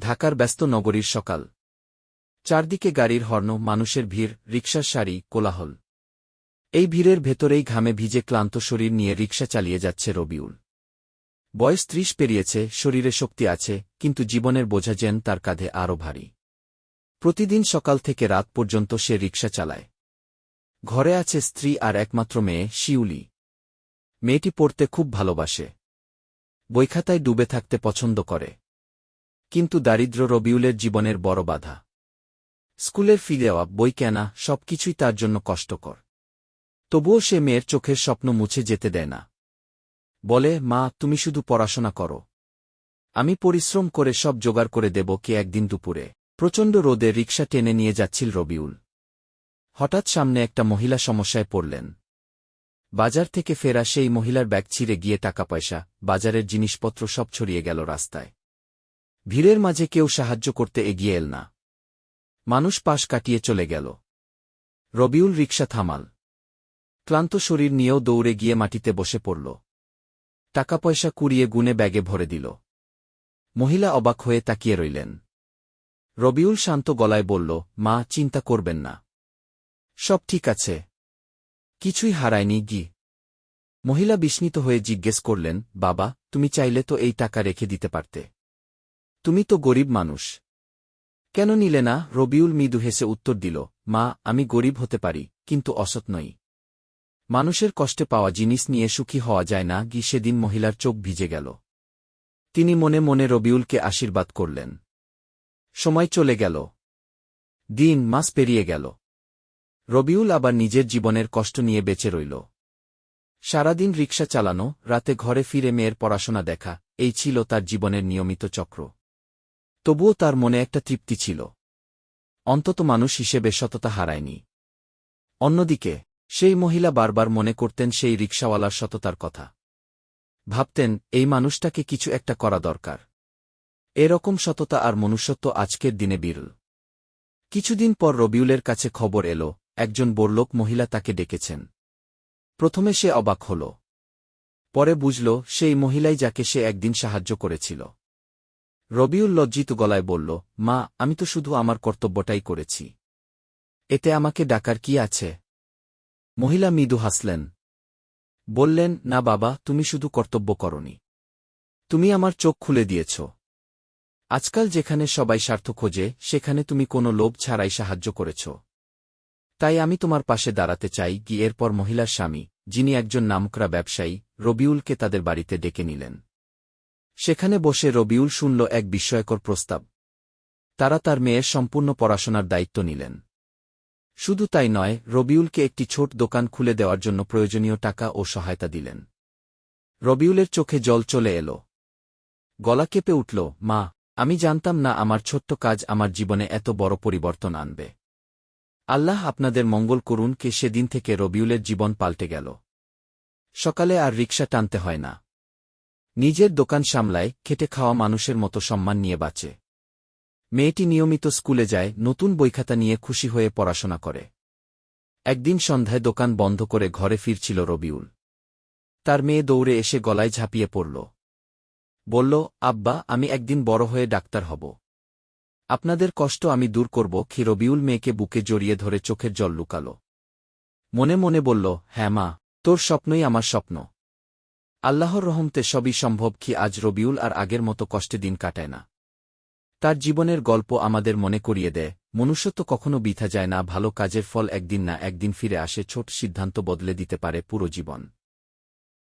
ঢাকার ব্যস্ত নগরীর সকাল। চারদিকে গাড়ির হর্ন, মানুষের ভিড়, রিকশার সারি, কোলাহল। এই ভিড়ের ভেতরেই ঘামে ভিজে ক্লান্ত শরীর নিয়ে রিকশা চালিয়ে যাচ্ছে রবিউল। বয়স ত্রিশ পেরিয়েছে, শরীরে শক্তি আছে, কিন্তু জীবনের বোঝা যেন তার কাঁধে আরও ভারী। প্রতিদিন সকাল থেকে রাত পর্যন্ত সে রিকশা চালায়। ঘরে আছে স্ত্রী আর একমাত্র মেয়ে, শিউলি। মেয়েটি পড়তে খুব ভালোবাসে। বইখাতায় ডুবে থাকতে পছন্দ করে। কিন্তু দারিদ্র রবিউলের জীবনের বড় বাধা। স্কুলের ফি দেওয়া, বই কেনা, সবকিছুই তার জন্য কষ্টকর। তবুও সে মেয়ের চোখের স্বপ্ন মুছে যেতে দেয় না। বলে, মা, তুমি শুধু পড়াশোনা করো। আমি পরিশ্রম করে সব জোগাড় করে দেব কে একদিন দুপুরে। প্রচণ্ড রোদে রিকশা টেনে নিয়ে যাচ্ছিল রবিউল। হঠাৎ সামনে একটা মহিলা সমস্যায় পড়লেন। বাজার থেকে ফেরা সেই মহিলার ব্যাগ ছিঁড়ে গিয়ে টাকা পয়সা বাজারের জিনিসপত্র সব ছড়িয়ে গেল রাস্তায়। ভিড়ের মাঝে কেউ সাহায্য করতে এগিয়ে এল না। মানুষ পাশ কাটিয়ে চলে গেল। রবিউল রিকশা থামাল। ক্লান্ত শরীর নিয়েও দৌড়ে গিয়ে মাটিতে বসে পড়ল। টাকা পয়সা কুড়িয়ে গুনে ব্যাগে ভরে দিল। মহিলা অবাক হয়ে তাকিয়ে রইলেন। রবিউল শান্ত গলায় বলল, মা, চিন্তা করবেন না। সব ঠিক আছে। কিছুই হারায়নি, গি। মহিলা বিস্মিত হয়ে জিজ্ঞেস করলেন, বাবা, তুমি চাইলে তো এই টাকা রেখে দিতে পারতে। তুমি তো গরিব মানুষ। কেন নিলে না? রবিউল মৃদু হেসে উত্তর দিল, মা, আমি গরিব হতে পারি, কিন্তু অসৎ নই। মানুষের কষ্টে পাওয়া জিনিস নিয়ে সুখী হওয়া যায় না গি সেদিন মহিলার চোখ ভিজে গেল। তিনি মনে মনে রবিউলকে আশীর্বাদ করলেন। সময় চলে গেল। দিন, মাস পেরিয়ে গেল। রবিউল আবার নিজের জীবনের কষ্ট নিয়ে বেঁচে রইল। সারাদিন রিকশা চালানো, রাতে ঘরে ফিরে মেয়ের পড়াশোনা দেখা, এই ছিল তার জীবনের নিয়মিত চক্র। তবুও তার মনে একটা তৃপ্তি ছিল। অন্তত মানুষ হিসেবে সততা হারায়নি। অন্যদিকে, সেই মহিলা বারবার মনে করতেন সেই রিকশাওয়ালার সততার কথা। ভাবতেন, এই মানুষটাকে কিছু একটা করা দরকার। এরকম সততা আর মনুষ্যত্ব আজকের দিনে বিরল। কিছুদিন পর রবিউলের কাছে খবর এল, একজন বড়লোক মহিলা তাকে ডেকেছেন। প্রথমে সে অবাক হল। পরে বুঝল, সেই মহিলাই যাকে সে একদিন সাহায্য করেছিল। রবিউল লজ্জিত গলায় বলল, মা, আমি তো শুধু আমার কর্তব্যটাই করেছি। এতে আমাকে ডাকার কি আছে? মহিলা মৃদু হাসলেন। বললেন, না বাবা, তুমি শুধু কর্তব্য করনি। তুমি আমার চোখ খুলে দিয়েছ। আজকাল যেখানে সবাই স্বার্থ খোঁজে, সেখানে তুমি কোনো লোভ ছাড়াই সাহায্য করেছ। তাই আমি তোমার পাশে দাঁড়াতে চাই। কি এরপর মহিলার স্বামী, যিনি একজন নামকরা ব্যবসায়ী, রবিউলকে তাদের বাড়িতে ডেকে নিলেন। সেখানে বসে রবিউল শুনল এক বিস্ময়কর প্রস্তাব। তারা তার মেয়ের সম্পূর্ণ পড়াশোনার দায়িত্ব নিলেন। শুধু তাই নয়, রবিউলকে একটি ছোট দোকান খুলে দেওয়ার জন্য প্রয়োজনীয় টাকা ও সহায়তা দিলেন। রবিউলের চোখে জল চলে এল। গলা কেঁপে উঠল, মা, আমি জানতাম না আমার ছোট্ট কাজ আমার জীবনে এত বড় পরিবর্তন আনবে। আল্লাহ আপনাদের মঙ্গল করুন কে সেদিন থেকে রবিউলের জীবন পাল্টে গেল। সকালে আর রিকশা টানতে হয় না। নিজের দোকান সামলায়, খেটে খাওয়া মানুষের মতো সম্মান নিয়ে বাঁচে। মেয়েটি নিয়মিত স্কুলে যায়, নতুন বইখাতা নিয়ে খুশি হয়ে পড়াশোনা করে। একদিন সন্ধ্যায় দোকান বন্ধ করে ঘরে ফিরছিল রবিউল। তার মেয়ে দৌড়ে এসে গলায় ঝাঁপিয়ে পড়ল। বলল, আব্বা, আমি একদিন বড় হয়ে ডাক্তার হব। আপনাদের কষ্ট আমি দূর করব। খি রবিউল মেয়েকে বুকে জড়িয়ে ধরে চোখের জল লুকাল। মনে মনে বলল হ্যাঁ মা, তোর স্বপ্নই আমার স্বপ্ন। আল্লাহর রহমতে সবই সম্ভব কি আজ রবিউল আর আগের মতো কষ্টে দিন কাটায় না। তার জীবনের গল্প আমাদের মনে করিয়ে দেয়, মনুষ্যত্ব কখনো বিথা যায় না, ভালো কাজের ফল একদিন না একদিন ফিরে আসে, ছোট সিদ্ধান্ত বদলে দিতে পারে পুরো জীবন।